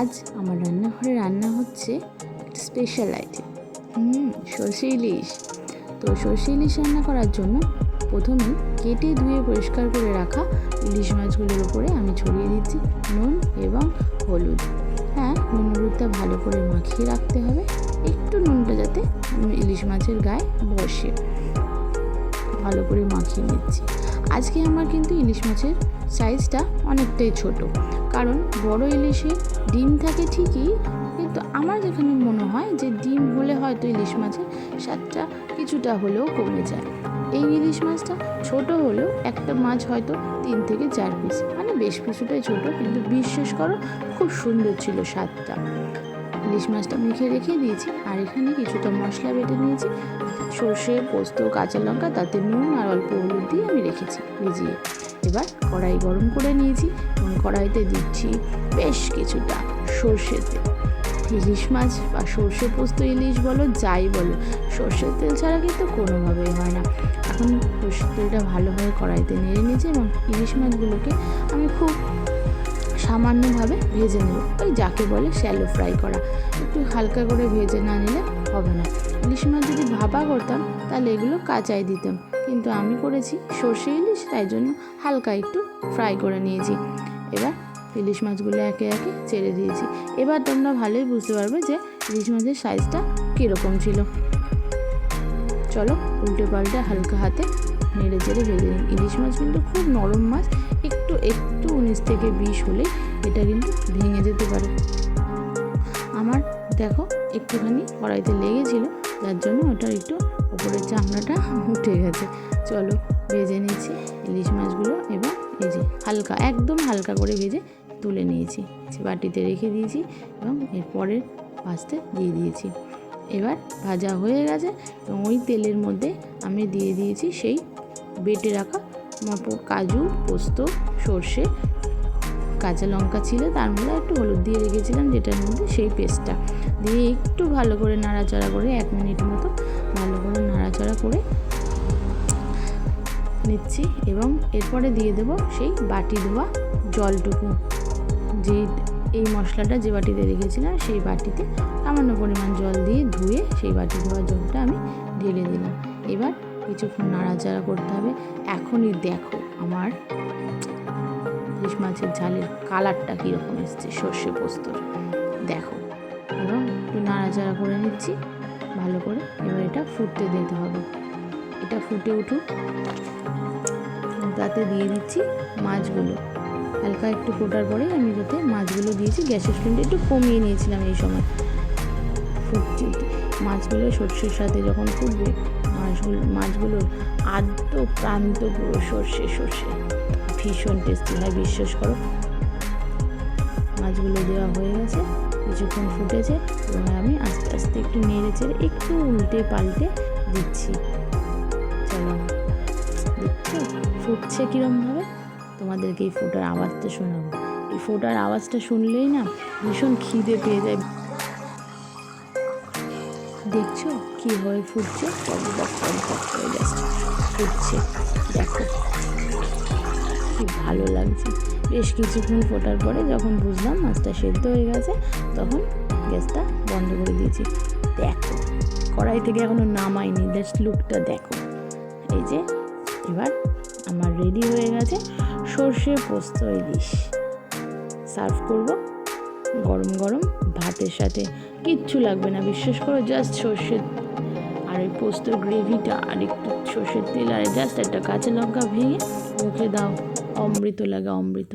আজ আমার রান্নাঘরে রান্না হচ্ছে স্পেশাল আইটেম হুম, সর্ষে ইলিশ। তো সর্ষে ইলিশ রান্না করার জন্য প্রথমে কেটে ধুয়ে পরিষ্কার করে রাখা ইলিশ মাছগুলোর উপরে আমি ছড়িয়ে দিচ্ছি নুন এবং হলুদ। হ্যাঁ নুন হলুদটা ভালো করে মাখিয়ে রাখতে হবে। একটু নুনটা যাতে ইলিশ মাছের গায়ে বসে। ভালো করে মাখিয়ে নিচ্ছি। আজকে আমার কিন্তু ইলিশ মাছের সাইজটা অনেকটাই ছোট। কারণ বড় ইলিশে ডিম থাকে ঠিকই, কিন্তু আমার যেখানে মনে হয় যে ডিম হলে হয়তো ইলিশ মাছের স্বাদটা কিছুটা হলেও কমে যায়। এই ইলিশ মাছটা ছোট হলেও একটা মাছ হয়তো তিন থেকে চার পিস মানে বেশ কিছুটাই ছোট, কিন্তু বিশ্বাস করো খুব সুন্দর ছিল স্বাদটা। ইলিশ মাছটা মেখে রেখে দিয়েছি। আর এখানে কিছুটা মশলা বেটে নিয়েছি। সর্ষে, পোস্ত, কাঁচা লঙ্কা, তাতে নুন আর অল্প হলুদ দিয়ে আমি রেখেছি ভিজিয়ে। এবার কড়াই গরম করে নিয়েছি এবং কড়াইতে দিচ্ছি বেশ কিছুটা সর্ষে তেল। ইলিশ মাছ বা সর্ষে, পোস্ত, ইলিশ বলো, যাই বলো, সর্ষের তেল ছাড়া কিন্তু কোনোভাবেই হয় না। এখন সর্ষের তেলটা ভালোভাবে কড়াইতে নেড়ে নিয়েছি এবং ইলিশ মাছগুলোকে আমি খুব সামান্যভাবে ভেজে নেব। ওই যাকে বলে শ্যালো ফ্রাই করা। একটু হালকা করে ভেজে না নিলে হবে না। ইলিশ মাছ যদি ভাপা করতাম, তাহলে এগুলো কাঁচাই দিতাম। কিন্তু আমি করেছি সর্ষে ইলিশ, তাই জন্য হালকা একটু ফ্রাই করে নিয়েছি। এবার ইলিশ মাছগুলো একে একে ছেড়ে দিয়েছি। এবার তোমরা ভালোই বুঝতে পারবে যে ইলিশ মাছের সাইজটা কীরকম ছিল। চলো উল্টে পাল্টে হালকা হাতে নেড়ে চেড়ে ভেজে নিই। ইলিশ মাছ কিন্তু খুব নরম মাছ। একটু উনিশ থেকে বিশ হলে এটা কিন্তু ভেঙে যেতে পারে। আমার দেখো একটুখানি কড়াইতে লেগেছিল, যার জন্য ওটার একটু ওপরের চামড়াটা উঠে গেছে। চলো ভেজে নিয়েছি ইলিশ মাছগুলো এবং এই যে হালকা, একদম হালকা করে ভেজে তুলে নিয়েছি। বাটিতে রেখে দিয়েছি এবং এরপরের ভাজতে দিয়ে দিয়েছি। এবার ভাজা হয়ে গেছে এবং ওই তেলের মধ্যে আমি দিয়ে দিয়েছি সেই বেটে রাখা কাজু, পোস্ত, সর্ষে, কাঁচা লঙ্কা ছিল, তার মধ্যে একটু হলুদ দিয়ে রেখেছিলাম, যেটার মধ্যে সেই পেস্টটা দিয়ে একটু ভালো করে নাড়াচাড়া করে, এক মিনিট মতো ভালো করে নাড়াচাড়া করে নিচ্ছি এবং এরপরে দিয়ে দেব সেই বাটি ধোয়া জলটুকু। যে এই মশলাটা যে বাটিতে রেখেছিলাম, সেই বাটিতে সামান্য পরিমাণ জল দিয়ে ধুয়ে সেই বাটি ধোয়া জলটা আমি ঢেলে দিলাম। এবার কিছুক্ষণ নাড়াচাড়া করতে হবে। এখনই দেখো আমার ইলিশ মাছের ঝালের কালারটা কীরকম এসছে, সর্ষে পোস্তর। দেখো এবং একটু নাড়াচাড়া করে নিচ্ছি, ভালো করে। এবার এটা ফুটতে দিতে হবে। এটা ফুটে উঠুক। তাতে দিয়ে দিচ্ছি মাছগুলো। হালকা একটু ফোটার পরে আমি যাতে মাছগুলো দিয়েছি। গ্যাসের ফ্লেমটা একটু কমিয়ে নিয়েছিলাম এই সময়। ফুটছি, মাছগুলো সর্ষের সাথে যখন ফুটবে মাছগুলো মাছগুলোর আদ্য প্রান্ত পুরো সর্ষে সর্ষে। ভীষণ টেস্টি হয় বিশ্বাস করো। মাছগুলো দেওয়া হয়ে গেছে, কিছুক্ষণ ফুটেছে এবং আমি আস্তে আস্তে একটু নেড়ে চেড়ে একটু উল্টে পাল্টে দিচ্ছি। চলো, দেখছ? ফুটছে কীরমভাবে? তোমাদেরকে এই ফোটার আওয়াজটা শোনাবো। এই ফোটার আওয়াজটা শুনলেই না ভীষণ খিদে পেয়ে যায়। দেখছ কি হয়ে ফুটছে? ফুটছে। দেখো, কি ভালো লাগছে। বেশ কিছুক্ষণ ফোটার পরে যখন বুঝলাম মাছটা সেদ্ধ হয়ে গেছে, তখন গ্যাসটা বন্ধ করে দিয়েছি। দেখো, কড়াই থেকে এখনও নামাইনি জাস্ট লুকটা দেখো। এই যে, এবার আমার রেডি হয়ে গেছে সর্ষে পোস্ত ইলিশ। সার্ভ করব গরম গরম ভাতের সাথে। কিচ্ছু লাগবে না, বিশ্বাস করো জাস্ট সর্ষের আর ওই পোস্তর গ্রেভিটা আর একটু সর্ষের তেল আর জাস্ট একটা কাঁচা লঙ্কা ভেঙে মুখে দাও, অমৃত লাগে অমৃত।